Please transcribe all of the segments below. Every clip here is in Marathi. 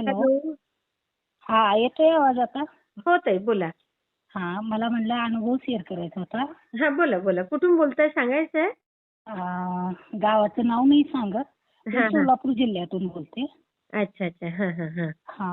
हॅलो. हा येतोय आवाज आता? हो ताई बोला. हा मला म्हणलं अनुभव शेअर करायचा होता. हा बोला बोला. कुठून बोलताय सांगायचंय? अं, गावाचं नाव नाही सांगत हा, हा. सोलापूर जिल्ह्यातून बोलते. अच्छा अच्छा. हा हा हा. हा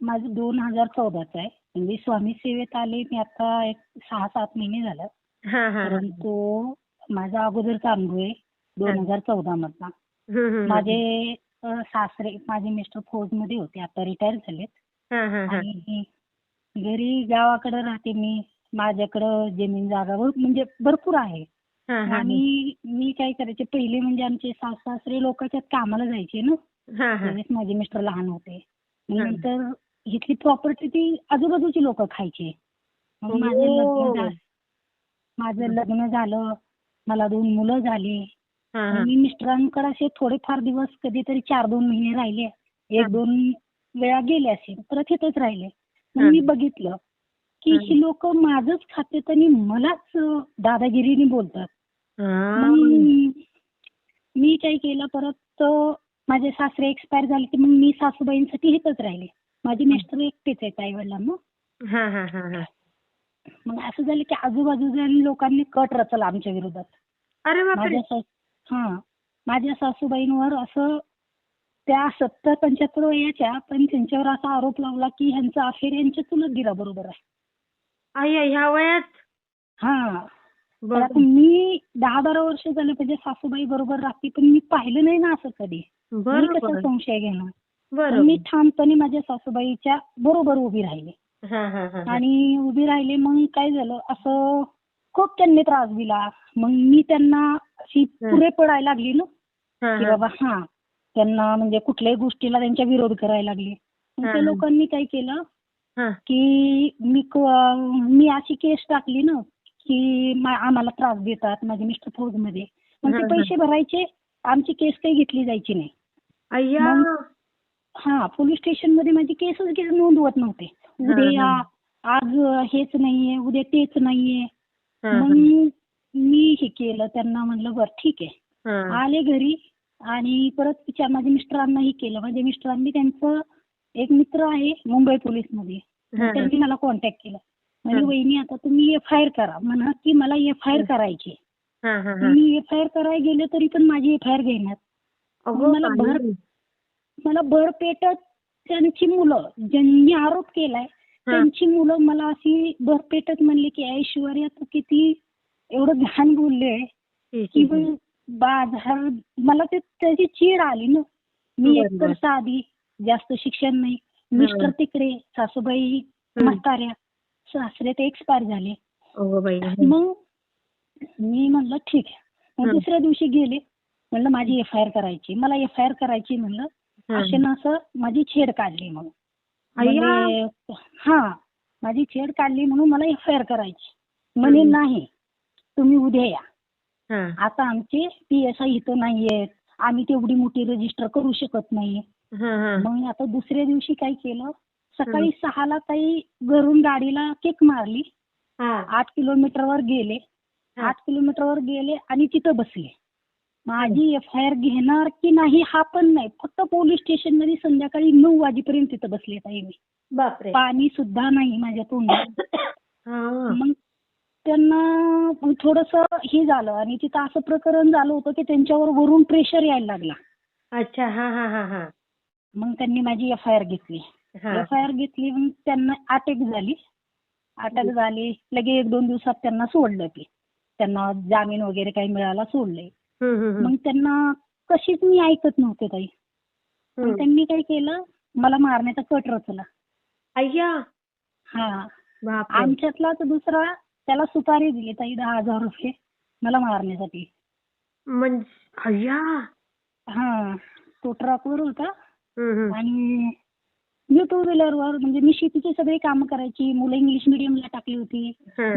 माझं दोन हजार चौदाचं आहे. म्हणजे स्वामी सेवेत आले मी आता एक सहा सात महिने झालं. हा हा हा. परंतु माझा अगोदरचा अनुभव आहे दोन. हजार चौदा मधला हम्म, हम्म, हम्म. माझे सासरे माझे मिस्टर फौजमध्ये होते आता रिटायर झालेत. हा हा हा. आणि घरी गावाकडे राहते मी. माझ्याकडं जमीन जागा म्हणजे भरपूर आहे. हा हा आणि मी काय करायचे पहिले म्हणजे आमचे सास सासरे लोकांच्यात कामाला जायचे ना. हा हा. त्यावेळेस माझे मिस्टर लहान होते. हा. नंतर इथली प्रॉपर्टी ती आजूबाजूची लोक खायचे. मग माझं. लग्न झालं. माझं लग्न झालं. मला दोन मुलं झाली. हा हा मी मिस्टरांकडे असे थोडेफार दिवस कधीतरी चार दोन महिने राहिले. एक दोन वेळा गेले असेल परत इथंच राहिले. मग. मी बघितलं की हा. लोक माझंच खातेत आणि मलाच दादागिरीने बोलतात. मग मी काय केलं परत माझे सासरे एक्सपायर झाले की मग मी सासूबाईंसाठी इथंच राहिले. माझे मिस्टर एकटेच आहेत आई वडिलांना मग असं झालं की आजूबाजूच्या लोकांनी कट रचला आमच्या विरोधात. अरे बापरे! हा. माझ्या सासूबाईंवर असं त्या सत्तर पंच्याहत्तर वयाच्या पण त्यांच्यावर असा आरोप लावला की ह्यांचा अफेअर यांच्या चुलत दिरा बरोबर आहे. आई आई, ह्या वयात? हा. तर. आता मी दहा बारा वर्ष झाले म्हणजे सासूबाई बरोबर राहते पण मी पाहिलं नाही ना असं कधी. मी कसं संशय घेणार? पण बरोबर. मी ठामपणे माझ्या सासूबाईच्या बरोबर उभी राहिले. हा हा हा हा. आणि उभी राहिले मग काय झालं? असं खूप त्यांनी त्रास दिला. मग मी त्यांना अशी पुरे पडायला लागली ना. की. बाबा हा. त्यांना म्हणजे कुठल्याही गोष्टीला त्यांच्या विरोध करायला लागले. मग त्या. लोकांनी काय केलं. की मी मी अशी केस टाकली ना की आम्हाला त्रास देतात माझे मिस्टर फौजमध्ये मग हा, ते. पैसे भरायचे आमची केस काही घेतली जायची नाही. मग- हा पोलीस स्टेशनमध्ये माझी केसच नोंदवत नव्हते. उद्या. आज हेच नाहीये उद्या तेच नाहीये. मग हा. मी हे केलं त्यांना म्हणलं बरं ठीक आहे हा. आले घरी आणि परत माझ्या मिस्टरांनाही केलं माझ्या मिस्टरांनी त्यांचं एक मित्र आहे मुंबई पोलीसमध्ये हा, हा. त्यांनी मला कॉन्टॅक्ट केला म्हणजे हा. वहिनी आता तुम्ही एफ आय आर करा म्हणा की मला एफ आय आर करायची हा, हा, हा. मी एफ आय आर करायला गेले तरी पण माझी एफ आय आर घेणार मला भर-. मला भरपेटत त्यांची मुलं ज्यांनी आरोप केलाय हा. त्यांची मुलं मला अशी भरपेटत म्हणली की ऐश्वर्या तू किती एवढं घाण बोलले की बाजार मला ते त्याची चीड आली ना मी. एकतर साधी जास्त शिक्षण नाही. मिस्टर तिकडे सासूबाई. म्हाताऱ्या सासरे ते एक्सपायर झाले मग मी म्हणलं ठीक आहे मग. दुसऱ्या दिवशी गेले म्हणलं माझी एफ आय आर करायची मला एफ आय आर करायची म्हणलं. असे ना असं माझी छेड काढली म्हणून. म्हणजे हा माझी छेड काढली म्हणून मला एफ आय आर करायची म्हणे. नाही तुम्ही उद्या या. आता आमचे पी एस आय इथं नाहीयेत आम्ही तेवढी मोठी रजिस्टर करू शकत नाही. मग आता दुसऱ्या दिवशी काय केलं सकाळी सहाला ताई घरून गाडीला किक मारली हा. आठ किलोमीटरवर गेले. आठ किलोमीटरवर गेले आणि तिथं बसले माझी एफ आय आर घेणार की नाही हा पण नाही. फक्त पोलीस स्टेशनमध्ये संध्याकाळी नऊ वाजेपर्यंत तिथं बसले ताई मी. बापरे. पाणी सुद्धा नाही माझ्या तोंडात हा. मग त्यांना थोडस हे झालं आणि तिथं असं प्रकरण झालं होतं की त्यांच्यावर वरून प्रेशर यायला लागला. अच्छा. हा हा हा हा. मग त्यांनी माझी एफ आय आर घेतली. हा. एफ आय आर घेतली मग त्यांना अटक झाली. अटक झाली. लगे एक दोन दिवसात त्यांना सोडलं की त्यांना जामीन वगैरे काही मिळाला सोडले. मग त्यांना कशीच मी ऐकत नव्हते ताई. मग. त्यांनी काय केलं मला मारण्याचा कट रचला. अय्या! हा. आमच्यातलाच दुसरा त्याला सुपारी दिली ताई दहा हजार रुपये मला मारण्यासाठी. म्हणजे हा. तो ट्रकवर होता. आणि मी टू व्हीलरवर म्हणजे मी शेतीची सगळी कामं करायची मुलं इंग्लिश मिडियमला टाकली होती.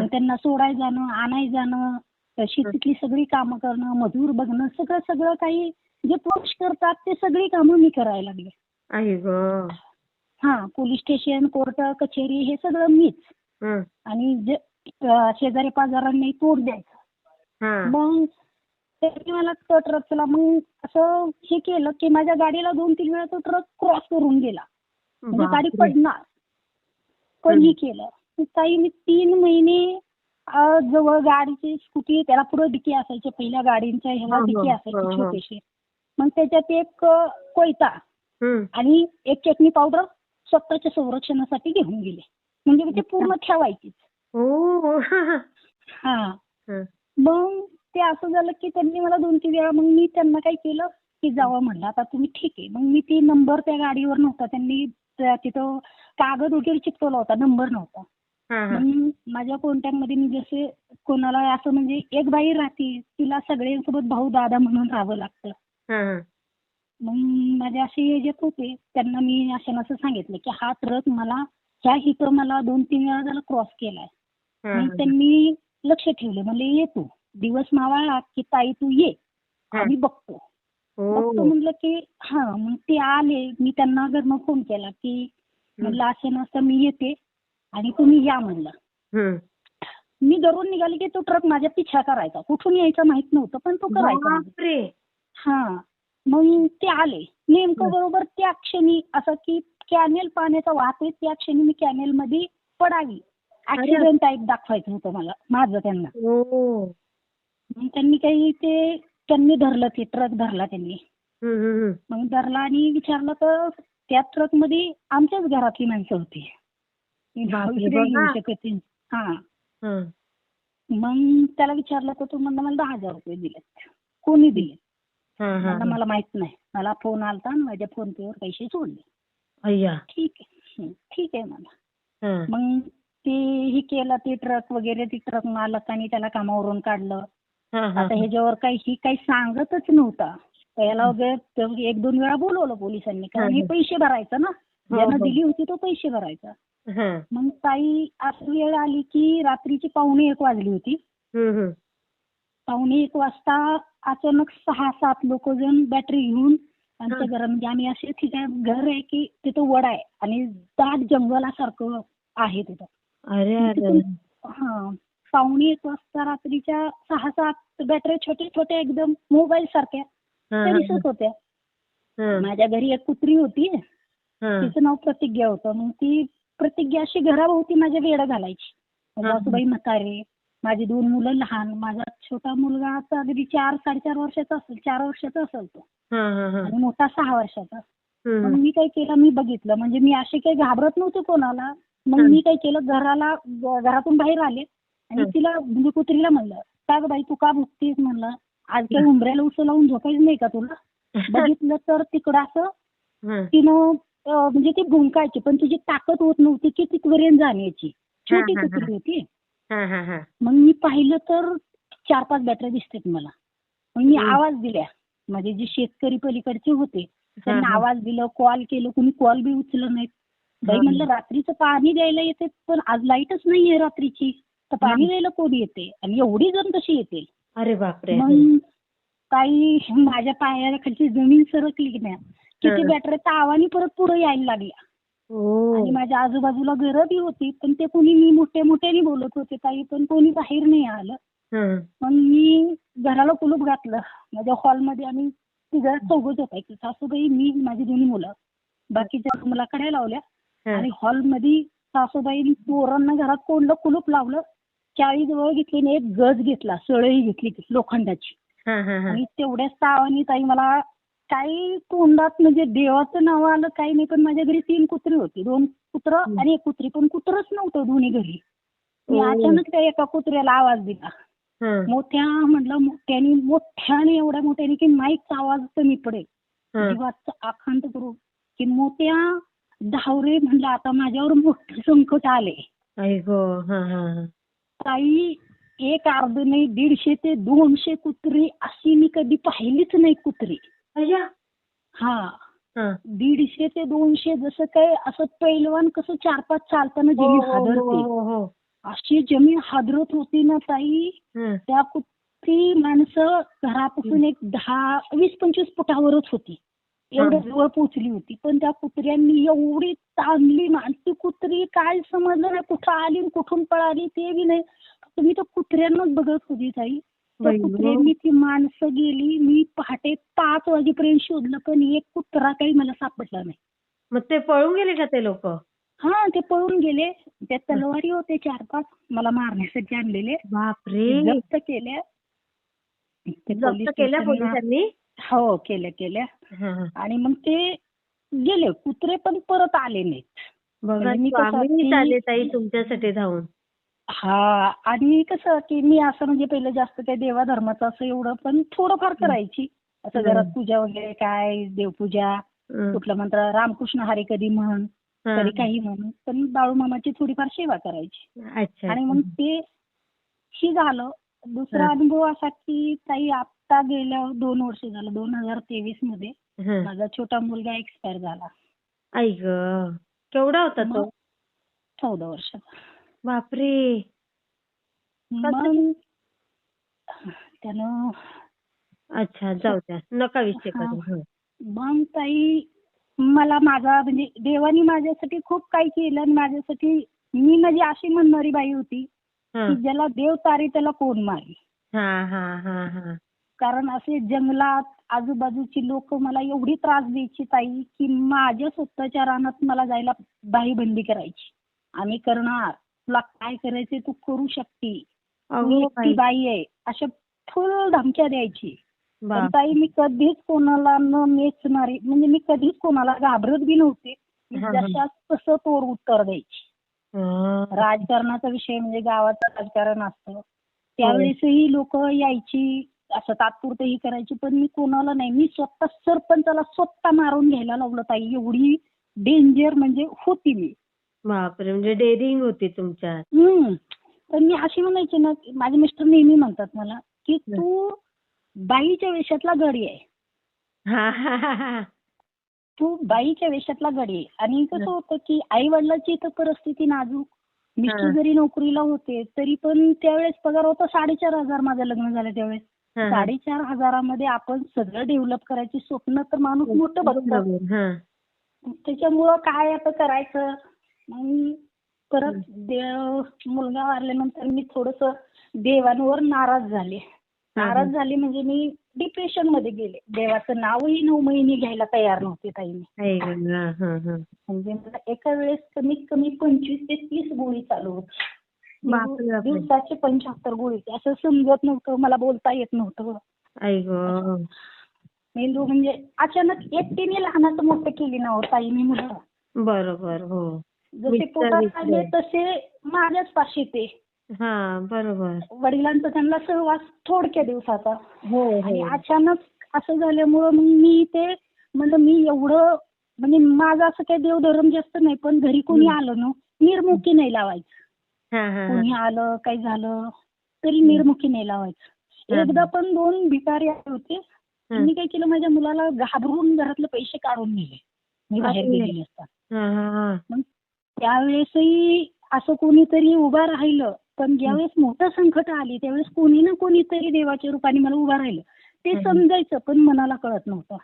त्यांना सोडाय जाणं आणाय जाणं त्या शेतीतली सगळी कामं करणं मजूर बघणं सगळं सगळं काही जे पुरुष करतात ते सगळी कामं मी करायला लागले. आई ग. हा पोलीस स्टेशन कोर्ट कचेरी हे सगळं मीच. आणि जे शेजारी पाजारांनी तोड द्यायचं. हा. मग त्यांनी मला तो ट्रकला मग असं हे केलं की माझ्या गाडीला दोन तीन वेळा तो ट्रक क्रॉस करून गेला. म्हणजे गाडी. पडणार. पण हे केलं. ताई मी तीन महिने अं, जवळ गाडीची स्कूटी त्याला पुढे डिकी असायचे पहिल्या गाडींच्या ह्याला हा, हा, डिकी हा, असायची हा. छोटीशी मग त्याच्यात एक अं, कोयता हम्म. आणि एक चटणी पावडर स्वतःच्या संरक्षणासाठी घेऊन गेले म्हणजे ते पूर्ण ठेवायचीच ओ हा हं. मग ते असं झालं की त्यांनी मला दोन तीन वेळा मग मी त्यांना काय केलं की जावं म्हणलं आता तुम्ही ठीक आहे मग मी ती नंबर त्या गाडीवर नव्हता त्यांनी त्या- तिथं कागद वगैरे चिटकवला होता नंबर नव्हता. मग माझ्या कॉन्टॅक्टमध्ये मी जसे कोणाला असं म्हणजे एक बाई राहते तिला सगळ्यांसोबत भाऊ दादा म्हणून राहावं लागतं. हा, हा. मग माझे असे येत होते त्यांना मी असं असं सांगितलं की हा ट्रक मला ह्या इथं मला दोन तीन वेळा झाला क्रॉस केलाय. हा, मग त्यांनी लक्ष ठेवले म्हणले ये तू. दिवस मावळला की ताई तू ये हा. आम्ही बघतो. बघतो ओ म्हणलं की हा मग ते आले मी त्यांना घरनं फोन केला की म्हणलं असं नसतं मी येते. आणि तुम्ही या म्हणलं. मी घरून निघाले की तो ट्रक माझ्या पिछा करायचा. कुठून यायचा माहीत नव्हतं पण तो करायचा. हा. मग ते आले. नेमकं हं. बरोबर त्या क्षणी असं की कॅनेल पाण्याचा वाहतोय त्या क्षणी मी कॅनेल मध्ये पडावी ऍक्सिडेंट टाईप दाखवायचं होतं मला माझं त्यांना. मग त्यांनी काही ते त्यांनी धरलं ते ट्रक धरला त्यांनी. मग धरला आणि विचारलं तर त्या ट्रकमध्ये आमच्याच घरातली माणसं होती. हा. मग त्याला विचारलं तर तो म्हणला मला दहा हजार रुपये दिलेत. कोणी दिले हा, हा, हा. मला माहीत नाही. मला फोन आलता आणि माझ्या फोन पेवर पैसे सोडले. ठीक आहे. ठीक आहे मला. मग ते हे केलं ते ट्रक वगैरे ते ट्रक मालकाने त्याला कामावरून काढलं. आता ह्याच्यावर काही ही काही सांगतच नव्हता. त्याला वगैरे एक दोन वेळा बोलवलं पोलिसांनी. कारण हे. पैसे भरायचं ना. हो, ज्यानं हो. दिली होती तो पैसे भरायचा. मग ताई असं वेळ आली की रात्रीची पावणे एक वाजली होती. पावणे एक वाजता अचानक सहा सात लोक जण बॅटरी घेऊन आमच्या. घरा म्हणजे आम्ही असे ठिकाण घर आहे की तिथं वड आहे आणि दाट जंगलासारखं आहे तिथं. हा. पावणे एक वाजता रात्रीच्या सहा सात बॅटरी छोटे छोटे एकदम मोबाईल सारख्या त्या दिसत होत्या. माझ्या घरी एक कुत्री होती. तिचं नाव प्रतिज्ञा होतं. मग ती प्रतिज्ञा अशी घराभोवती माझ्या वेळ घालायची. सासूबाई म्हातारे माझी दोन मुलं लहान माझा छोटा मुलगा आता अगदी चार साडेचार वर्षाचा असेल चार वर्षाचा असेल तो हा, हा, हा. आणि मोठा सहा वर्षाचा. मग मी काय केलं मी बघितलं म्हणजे मी असे काही घाबरत नव्हते कोणाला मग. मी काय केलं घराला घरातून बाहेर आले आणि. तिला म्हणजे कुत्रीला म्हणलं का बाई तू का भुकतीस म्हणलं आज काही उंबऱ्याला उसं लावून झोपायचं नाही का तुला बघितलं तर तिकडं असं. तिनं म्हणजे ती भुंकायची पण तिची ताकद होत नव्हती की तिथपर्यंत जाण्याची छोटी. कुत्री होती. मग मी पाहिलं तर चार पाच बॅटऱ्या दिसतात मला मग मी. आवाज दिल्या म्हणजे जे शेतकरी पलीकडचे होते त्यांना. आवाज दिलं कॉल केलं कुणी कॉल बी उचललं नाहीत बाई. म्हणलं रात्रीचं पाणी द्यायला येते पण आज लाईटच नाहीये रात्रीची तर पाणी. द्यायला कोण येते आणि एवढी जण कशी येते अरे बापरे मग काही माझ्या पायाला खालची जमीन सरकली की नाही की. ती बॅटरी तावानी परत पुढे यायला लागल्या आणि माझ्या आजूबाजूला घरं बी होती पण ते कोणी मी मोठ्या मोठ्याने बोलत होते ताई पण कोणी बाहेर नाही आलं. मग मी घराला कुलूप घातलं. माझ्या हॉलमध्ये आम्ही तिघं चौघच होता सासूबाई मी माझी दोन्ही मुलं. बाकीच्या मुलाकडे लावल्या. हा. आणि हॉलमध्ये सासूबाई पोरांना घरात कोंडलं कुलूप लावलं? चाळी जवळ घेतली आणि एक गज घेतला. सळई घेतली लोखंडाची. आणि तेवढ्याच तावानी ताई मला काही तोंडात म्हणजे देवाचं नाव आलं काही नाही पण माझ्या घरी तीन कुत्री होती दोन कुत्र हं. आणि एक कुत्री पण कुत्रच नव्हतं दोन्ही घरी मी ओ. अचानक त्या एका कुत्र्याला आवाज दिला हा. मोठ्या म्हटलं मोठ्याने मोठ्याने एवढ्या मोठ्याने की माईकचा आवाज कमी पडेल हा. जीवाचं आखांत करू की मोठ्या धावरे म्हणलं आता माझ्यावर मोठं संकट आले हा हा हा. काही एक अर्ध नाही दीडशे ते दोनशे कुत्री अशी मी कधी पाहिलीच नाही कुत्री अय्या हा. दीडशे ते दोनशे जसं काय असं पैलवान कसं चार पाच चालताना हो, जमीन हो, हादरते हो. अशी जमीन हादरत होती ना ताई. त्या कुत्री माणसं घरापासून एक दहा वीस पंचवीस फुटावरच होती एवढ्या हा. जवळ पोहोचली होती पण त्या कुत्र्यांनी एवढी ताणली ती कुत्री काय समजलं नाही कुठं आली कुठून पळाली ते बी नाही मी त्या कुत्र्यांनाच बघत होती ताई त्या. कुत्र्यांनी ती माणसं गेली मी पहाटे पाच वाजेपर्यंत शोधलं पण एक कुत्रा काही मला सापडला नाही. मग ते पळून गेले का ते लोक? हा ते पळून गेले. त्या तलवारी होते चार पाच. मला मारण्यासाठी आणलेले. बापरे! जप्त केल्या. जप्त केल्या पोलिसांनी? हो केल्या केल्या. आणि मग ते गेले. कुत्रे पण परत आले नाहीत. बघा म्हणजे मी आले ताई तुमच्यासाठी धावून. हा आणि कसं की मी असं म्हणजे पहिलं जास्त काही देवा धर्माचं असं एवढं पण थोडंफार करायची. असं. घरात पूजा वगैरे काय देवपूजा कुठलं मंत्र रामकृष्ण हरी कधी म्हण. कधी काही म्हणून पण बाळूमामाची थोडीफार सेवा करायची. अच्छा. आणि मग ते ही झालं. दुसरा. अनुभव असा की ताई आता गेल्या दोन वर्ष झालं दोन हजार तेवीसमध्ये. माझा छोटा मुलगा एक्सपायर झाला. आई ग केवढा होता तो? चौदा वर्षाचा. बापरे. मग त्यानं अच्छा जाऊ द्या. नका विषय हा. करू. हं. मग ताई मला माझा म्हणजे देवानी माझ्यासाठी खूप काही केलं आणि माझ्यासाठी मी म्हणजे अशी म्हणणारी बाई होती हं. की ज्याला देव तारी त्याला कोण मारी हा हा हा हा. कारण असे जंगलात आजूबाजूची लोक मला एवढी त्रास द्यायची ताई की माझ्या स्वतःच्या रानात मला जायला बाईबंदी करायची. आम्ही करणार. तुला काय करायचे तू करू शकते. अगो एकटी बाई. आहे. अशा फुल धमक्या द्यायची. पण ताई मी कधीच कोणाला न मेचणारी म्हणजे मी कधीच कोणाला घाबरत बी नव्हते. मी. जशास तसं तोर उत्तर द्यायची. राजकारणाचा विषय म्हणजे गावाचं राजकारण असतं. त्यावेळेसही लोक यायची असं तात्पुरतं ही करायची पण मी कोणाला नाही. मी स्वतः सरपंचाला स्वतः मारून घ्यायला लावलं ताई. एवढी डेंजर म्हणजे होती मी. बापरे म्हणजे डेअरिंग होती तुमच्यात. हम्म. पण मी अशी म्हणायची ना की माझे मिस्टर नेहमी म्हणतात मला की तू बाईच्या वेशातला गडी आहे. हा हा हा हा. तू बाईच्या वेशातला गडी आहे. आणि कसं होतं की आई वडिलांची तर परिस्थिती नाजूक. मिस्टर हा. जरी नोकरीला होते तरी पण त्यावेळेस पगार होता साडेचार हजार माझं लग्न झालं त्यावेळेस. हा, हा. साडेचार हजारामध्ये आपण सगळं डेव्हलप करायची स्वप्न तर माणूस मोठं बघतं बरोबर, हा. त्याच्यामुळं काय आता करायचं? मग परत देव मुलगा वारल्यानंतर मी थोडस देवांवर नाराज झाले. नाराज झाले म्हणजे मी डिप्रेशनमध्ये गेले. देवाचं नावही नऊ महिने घ्यायला तयार नव्हते ताई मी आई गं, हा, हा, हा. म्हणजे मला एका वेळेस कमीत कमी पंचवीस ते तीस गोळी चालू होती. दिवसाचे पंच्याहत्तर गोळी असं समजत नव्हतं मला बोलता येत नव्हतं. मेंदू म्हणजे अचानक एकटीने लहानाचं मोठं केली ना हो ताई मी मुलं बरोबर हो. जसे पोटात. आले तसे माझ्याच पाशी ते. हा बरोबर. वडिलांचा त्यांना सहवास थोडक्या दिवसाचा. हो आणि हो अचानक असं झाल्यामुळं मग मी ते म्हणलं मी एवढं म्हणजे माझं असं काही देवधर्म जास्त नाही पण घरी कोणी आलं ना निर्मुखी नाही लावायचं. हा हा हा. कोणी आलं काही झालं तरी निर्मुखी नाही लावायचं. एकदा पण दोन भिकारी आले होते. मी काय केलं माझ्या मुलाला घाबरून घरातले पैसे काढून नेले. मी बाहेर. गेलेली हा. मग त्यावेळेसही असं कोणीतरी उभं राहिलं पण ज्यावेळेस मोठं संकट आली त्यावेळेस कोणी ना कोणीतरी देवाच्या रूपाने मला उभं राहिलं. ते. समजायचं पण मनाला कळत नव्हतं.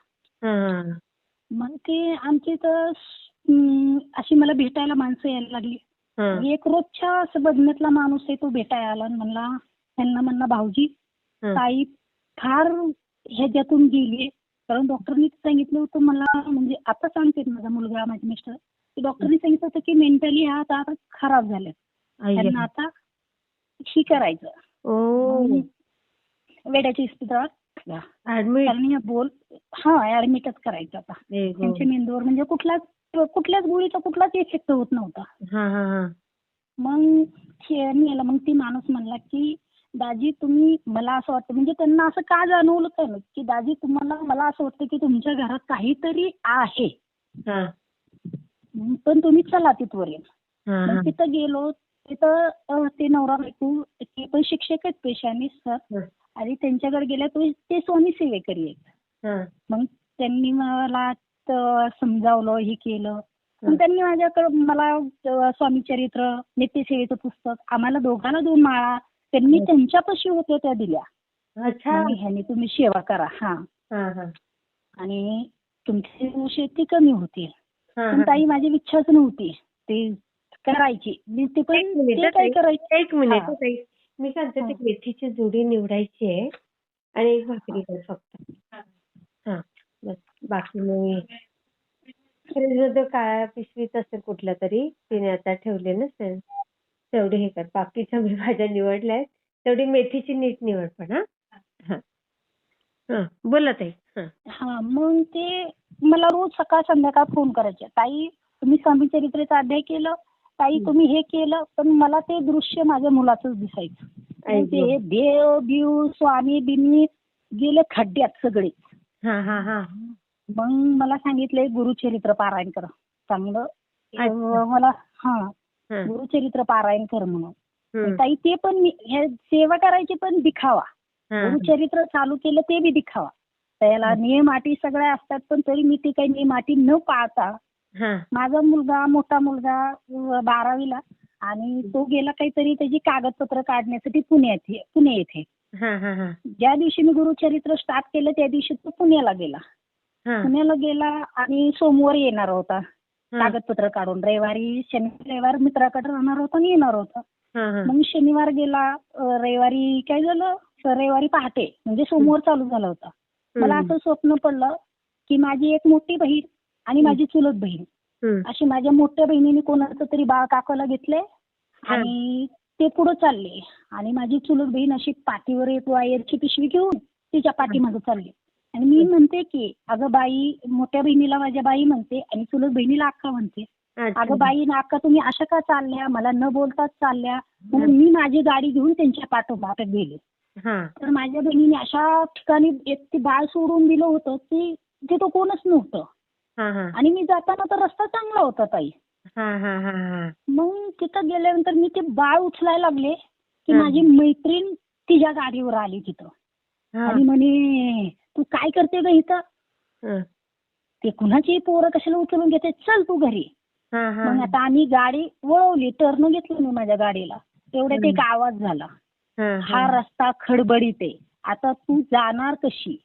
मग ते आमची तर अशी मला भेटायला माणसं यायला लागली. एक रोजच्या असं बदण्यातला माणूस आहे तो भेटायला आला म्हणला त्यांना म्हणला भाऊजी. ताई फार ह्याच्यातून गेली कारण डॉक्टरनी सांगितलं होतं मला म्हणजे आता सांगते माझा मुलगा माझे मिस्टर. डॉक्टरनी सांगितलं होतं की मेंटली हा आता खराब झाले. त्यांना आता ही करायचं. वेड्याच्या इस्पितळात बोल हा ऍडमिटच करायचं आता. त्यांच्या मेंदूवर म्हणजे कुठलाच कुठल्याच गोळीचा कुठलाच इफेक्ट होत नव्हता. हा हा हा. मग हे नेलं मग ती माणूस म्हणला की दाजी तुम्ही मला असं वाटतं म्हणजे त्यांना असं का जाणवलं काय की दाजी तुम्हाला मला असं वाटतं की तुमच्या घरात काहीतरी आहे. हा. पण तुम्ही चला मग तिथं गेलो तिथं ते नवरा बायको ते पण शिक्षक आहेत पेशाने सर. आणि त्यांच्याकडे गेल्या तो ते स्वामी सेवेकरी आहेत. मग त्यांनी मला त- समजावलं हे केलं. मग त्यांनी माझ्याकडे मला स्वामी चरित्र नित्यसेवेचं पुस्तक आम्हाला दोघांना दोन माळा त्यांनी. त्यांच्यापाशी होत्या त्या दिल्या. अच्छा. ह्यानी तुम्ही सेवा करा. हा. आणि तुमची दोषे ती कमी होतील. पण. ताई माझी इच्छाच नव्हती. ते करायची. मी ते पण एक मिनिट ते काय. करायचे. एक मिनिट ताई. मी हा. ती मेथीची जुडी निवडायची आहे आणि एक भाकरी कर फक्त. हा बस. बाकी मग काळ्या पिशवीत असेल कुठल्या तरी तिने आता ठेवले नसेल. तेवढे हे कर. बाकीच्या मी भाज्या निवडल्या आहेत. तेवढी मेथीची नीट निवड पण हा. हा. हा बोला ताई. हा. हा मग ते मला रोज सकाळ संध्याकाळ फोन करायचे. ताई तुम्ही स्वामी चरित्रेचा अध्याय केलं. ताई तुम्ही हे केलं. पण मला ते दृश्य माझ्या मुलाचंच दिसायचं. ते देव बिव स्वामी बिनी गेले खड्ड्यात सगळे. हा हा हा. मग मला सांगितलंय गुरुचरित्र पारायण कर. चांगलं? मला हा. गुरुचरित्र पारायण कर म्हणून. ताई ते पण मी- हे सेवा करायची पण दिखावा. गुरुचरित्र चालू केलं ते बी दिखावा. त्याला नियम अटी सगळ्या असतात पण तरी मी ते काही नियम अटी न पाळता हा. माझा मुलगा मोठा मुलगा बारावीला आणि तो गेला काहीतरी त्याची कागदपत्र काढण्यासाठी पुण्यात पुणे येथे. ज्या दिवशी मी गुरुचरित्र स्टार्ट केलं त्या दिवशी तो पुण्याला गेला. पुण्याला गेला आणि सोमवारी येणार होता. कागदपत्र काढून. रविवारी शनि रविवार मित्राकडे राहणार होता आणि येणार होता. मग शनिवार गेला रविवारी काय झालं? रविवारी पहाटे म्हणजे सोमवार चालू झाला होता. मला. असं स्वप्न पडलं की माझी एक मोठी बहीण आणि माझी चुलत बहीण. अशी माझ्या मोठ्या बहिणीने कोणाचं तरी बाळ काकाला घेतले आणि ते पुढे चालले. आणि माझी चुलत बहीण अशी पाठीवर एक वायरची पिशवी घेऊन तिच्या पाठीमागे चालली. आणि मी म्हणते की अगं बाई मोठ्या बहिणीला माझ्या बाई म्हणते आणि चुलत बहिणीला अक्का म्हणते. अगं बाई ना अक्का तुम्ही अशा का चालल्या? मला न बोलताच चालल्या. म्हणून मी माझी गाडी घेऊन त्यांच्या पाठोपाठ गेले. तर माझ्या बहिणीने अशा ठिकाणी एक ते बाळ सोडून दिलं होतं की तिथं कोणच नव्हतं. हा हा. आणि मी जाताना तर रस्ता चांगला होता ताई. हा हा हा हा. मग तिथं गेल्यानंतर मी ते बाळ उचलायला लागले की. माझी मैत्रीण तिच्या गाडीवर आली तिथं. हा. आणि म्हणे तू काय करते ग इथं? हा. ते कुणाची पोरं कशाला उचलून घेते? चल तू घरी. मग आता आम्ही गाडी वळवली टर्न घेतलं मी माझ्या गाडीला. तेवढ्यात एक आवाज झाला. हा रस्ता खडबडीत आहे. आता तू जाणार कशी?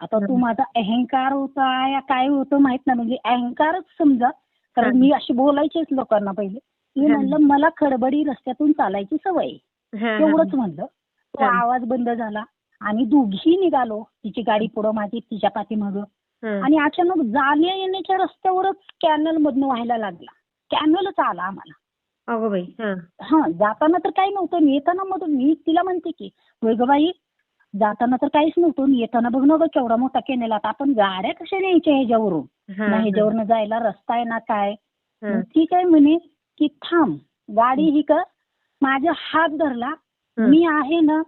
आता तू. माझा अहंकार होता या काय होतं माहीत नाही. म्हणजे अहंकारच समजा. कारण. मी अशी बोलायचीच लोकांना पहिले. मी. म्हणलं मला खडबडी रस्त्यातून चालायची सवय आहे. एवढंच म्हणलं. तो. आवाज बंद झाला. आणि दोघी निघालो. तिची गाडी पुढं माझी तिच्या पाठीमागं. आणि अचानक जाण्या येण्याच्या रस्त्यावरच कॅनल मधनं व्हायला लागला. कॅनलच आला आम्हाला. अगो बाई हा. हा जाताना तर काही नव्हतं. आणि येताना मग मी तिला म्हणते की होय ग बाई जाताना तर काहीच नव्हतं. आणि येताना बघ ना ग केवढा मोठा केनेल आता आपण गाड्या कशा न्यायच्या ह्याच्यावरून? हा, ना हा. ह्याच्यावरनं जायला रस्ता आहे ना काय? हा. मग ती काय म्हणे की थांब गाडी ही. कर माझा हात धरला. हं. मी आहे ना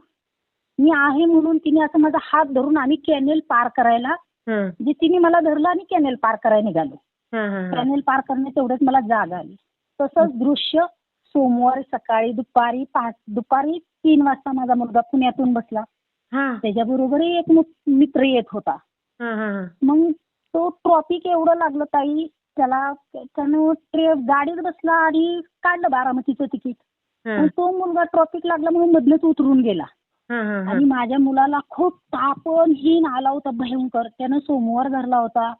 मी आहे म्हणून तिने असं माझा हात धरून आम्ही कॅनेल पार करायला हा, म्हणजे तिने मला धरलं आणि कॅनेल पार करायला निघालो. हा, हा, हा. कॅनेल पार करणे तेवढ्यात मला जाग आली. तसंच दृश्य सोमवारी सकाळी दुपारी पाच दुपारी तीन वाजता माझा मुलगा पुण्यातून बसला. हा, त्याच्याबरोबरही एक मित्र येत होता. हा, हा, हा. मग तो ट्रॉफिक एवढं लागलं ताई त्याला त्यानं गाडीत बसला आणि काढलं बारामतीचं तिकीट. तो मुलगा ट्रॉफिक लागला म्हणून मधनच उतरून गेला. हा, हा, हा. आणि माझ्या मुलाला खूप तापण हीन आला होता भयंकर. त्यानं सोमवार धरला होता.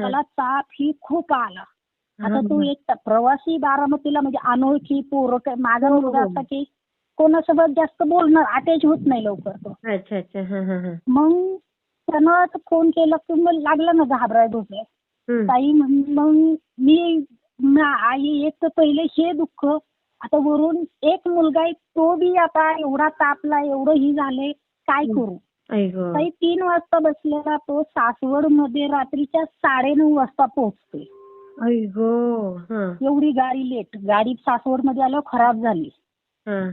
त्याला ताप ही खूप आला. आता तो एक प्रवासी बारामतीला म्हणजे अनोळखी पोरं काय- माझा मुलगा. असा की कोणासोबत जास्त बोलणार अटॅच होत नाही लवकर तो अच्छा अच्छा. मग त्यानं फोन केला की मग लागला ना घाबराय हम्म. ताई मग मी आई एक तर पहिले हे दुःख आता वरून एक मुलगा आहे तो बी आता एवढा तापला एवढं ही झालंय काय. करू. ताई तीन वाजता बसलेला तो सासवडमध्ये रात्रीच्या साडेनऊ वाजता पोहोचतोय आई गो हा. एवढी गाडी लेट. गाडी सासवडमध्ये आल्यावर खराब झाली. हा.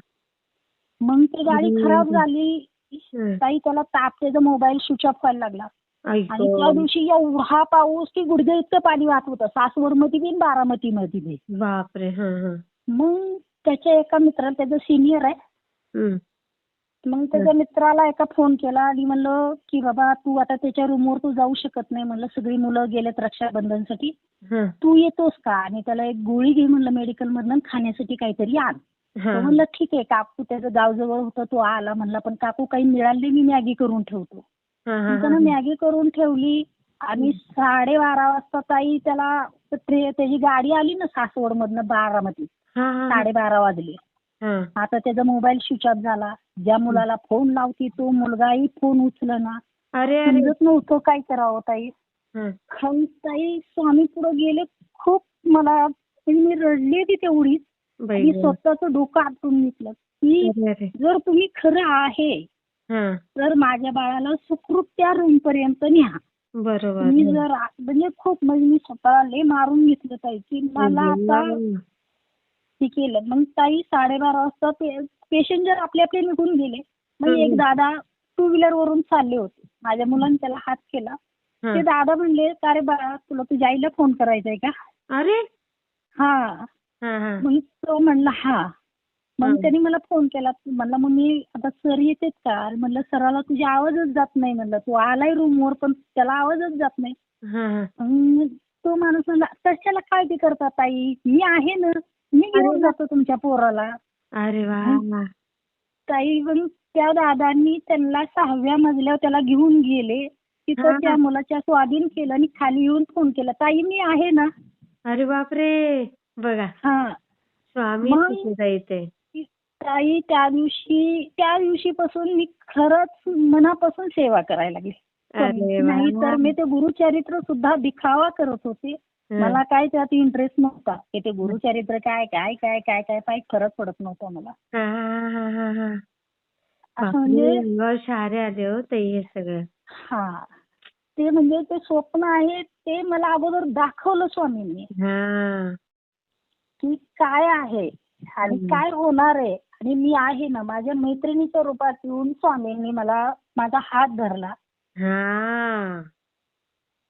मग ती गाडी. खराब झाली. हं. ताई त्याला ताप त्याचा मोबाईल स्विच ऑफ व्हायला लागला. आई आणि त्या गं. दिवशी एवढा पाऊस की गुडघे इतकं पाणी वाहत होतं. सासवडमध्ये बी बारामती मध्ये बी. बापरे हा हा. मग त्याच्या एका मित्राला त्याचं सिनियर आहे. मग त्याच्या मित्राला एका फोन केला आणि म्हणलं की बाबा तू आता त्याच्या रूमवर तू जाऊ शकत नाही. म्हणलं सगळी मुलं गेलेत रक्षाबंधनसाठी. तू येतोस का? आणि त्याला एक गोळी घे म्हणलं मेडिकल मधनं खाण्यासाठी काहीतरी आण. तो म्हणलं ठीक आहे काकू त्याचं गाव जवळ होतं तो आला. म्हणला पण काकू काही मिळाली मी मॅगी करून ठेवतो. त्यानं. मॅगी करून ठेवली आणि साडेबारा वाजता ताई त्याला त्याची गाडी आली ना सासवड मधनं बारामती हा. साडेबारा वाजले. आता त्याचा मोबाईल स्विच ऑफ झाला. ज्या मुलाला फोन लावती तो मुलगाही फोन उचलना. अरे समजत नव्हतं काय करावं ताई. हं. खंताई स्वामी पुढे गेले खूप मला म्हणजे मी रडली होती तेवढीच. मी. स्वतःच डोकं आटून घेतलं. की जर तुम्ही खरं आहे तर माझ्या बाळाला सुखरूप त्या रूम पर्यंत न्या. बरोबर. मी जर म्हणजे खूप म्हणजे मी स्वतःला लय मारून घेतलं ताई की मला आता हे केलं. मग ताई साडेबारा वाजता पेशंजर आपले आपले निघून गेले. मग. एक दादा टू व्हीलर वरून चालले होते. माझ्या मुलाने त्याला हात केला. ते दादा म्हणले का रे बाळा तुला तुझ्या आईला फोन करायचा आहे का? अरे! हा. मग तो म्हणला हा. मग. त्यांनी मला फोन केला. म्हणला मग मी आता सर येतेत का? अरे म्हणलं सराला तुझी आवाजच जात नाही. म्हणलं तू आलाय रूमवर पण त्याला आवाजच जात नाही. तो माणूस म्हणला कशाला काळजी करता ताई? मी आहे ना. मी घेऊन जातो तुमच्या पोराला. अरे वा. ताई मग त्या दादांनी त्यांना सहाव्या मजल्यावर त्याला घेऊन गेले. तिथं. त्या मुलाच्या स्वाधीन केलं आणि खाली येऊन फोन केला. ताई मी आहे ना? अरे बापरे. बघा. हा. स्वामी ते ताई त्या दिवशी त्या दिवशीपासून मी खरंच मनापासून सेवा करायला लागली. नाही तर मी ते गुरुचरित्र सुद्धा दिखावा करत होते. मला काय त्यात इंटरेस्ट नव्हता. की ते गुरुचरित्र काय काय काय काय काय काय फरक पडत नव्हता मला. हा, हा, हा, हा, हा. असं म्हणजे शहारे आले हो ताई हे सगळं. हा. ते म्हणजे ते स्वप्न आहे ते मला अगोदर दाखवलं स्वामींनी. हा. की काय आहे आणि. काय होणार आहे आणि मी आहे ना माझ्या मैत्रिणीच्या रूपात येऊन स्वामींनी मला माझा हात धरला.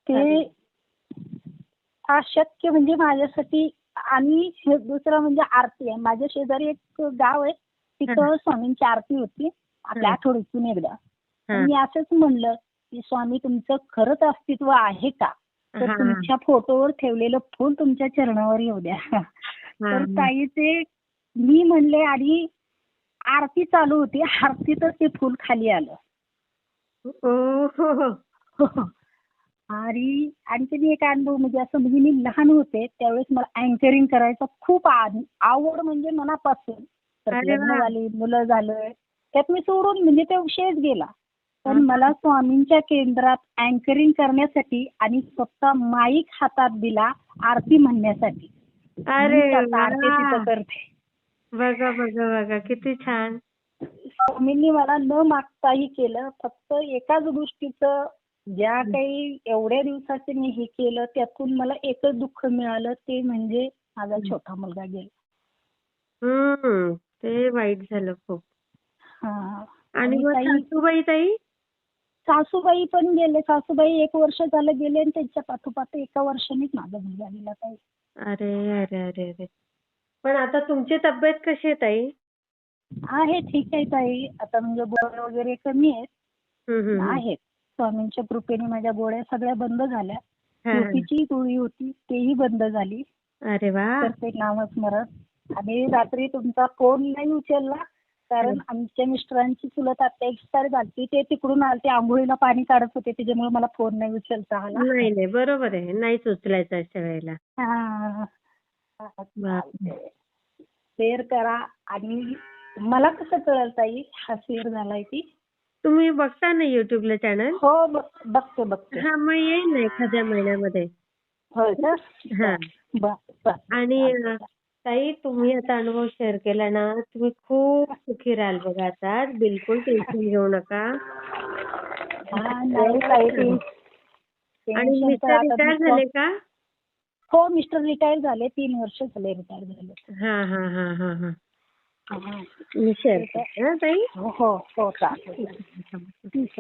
ते अशक्य म्हणजे माझ्यासाठी आणि हे दुसरं म्हणजे आरती आहे माझ्या शेजारी एक गाव आहे तिथं स्वामींची आरती होती आपल्या. आठवड्यातून एकदा. मी असंच म्हणलं की स्वामी तुमचं खरंच अस्तित्व आहे का तर. तुमच्या फोटोवर ठेवलेलं फुल तुमच्या चरणावर येऊ द्या तर हा. ताई ते मी म्हणले आणि आरती चालू होती आरतीतच ते फुल खाली आलं. आणि आणखीन एक अनुभव म्हणजे असं म्हणजे मी लहान होते त्यावेळेस मला अँकरिंग करायचा खूप आवड म्हणजे मनापासून तर अरे लग्न. झाली मुलं झालं त्यात मी सोडून म्हणजे तो विषयच गेला पण हा. मला स्वामींच्या केंद्रात अँकरिंग करण्यासाठी आणि स्वतः माईक हातात दिला आरती म्हणण्यासाठी अरे मी स्वतः आरती. तिथं करते बघा बघा बघा किती छान स्वामींनी मला न मागताही केलं फक्त एकाच गोष्टीचं ज्या काही एवढ्या दिवसाचे मी हे केलं त्यातून मला एकच दुःख मिळालं ते म्हणजे माझा छोटा मुलगा गेला. ते वाईट झालं खूप. हा. आणि सासूबाई ताई? सासूबाई पण गेले. सासूबाई एक वर्ष झालं गेले आणि त्यांच्या पाठोपाठ एका वर्षानेच माझा मुलगा गेला ताई. अरे अरे अरे अरे. पण आता तुमची तब्येत कशी आहे ताई? आहे ठीक आहे ताई. आता म्हणजे गोळ्या वगैरे कमी आहेत. आहेत. स्वामींच्या कृपेने माझ्या गोळ्या सगळ्या बंद झाल्या. झोपेची गोळी होती तेही बंद झाली. अरे वा. तर ते नामस्मरण. आणि रात्री तुमचा फोन नाही उचलला कारण आमच्या मिस्टरांची चुलत आत्या एक्सपायर झाली ते तिकडून आलते आंघोळीला पाणी काढत होते त्याच्यामुळे मला फोन नाही उचलता आला. नाही नाही बरोबर आहे. नाहीच उचलायचं अशा वेळेला. हा. शेअर करा. आणि मला कसं कळेल ताई? हा शेअर झालाय ती. तुम्ही बघता ना युट्यूबला चॅनल हो बघ- बघते बघते. हा मग येईल ना एखाद्या महिन्यामध्ये. होय का? हा. बर बर. आणि ताई तुम्ही आता अनुभव शेअर केला ना तुम्ही खूप सुखी राहाल बघा आता. बिलकुल टेन्शन घेऊ नका. आणि मिस्टर रिटायर झाले का? हो मिस्टर रिटायर झाले तीन वर्ष झाले रिटायर झाले. हा हा हा हा. हा हा. मी शेअर करते हा ताई हो हो हो चालेल ठीक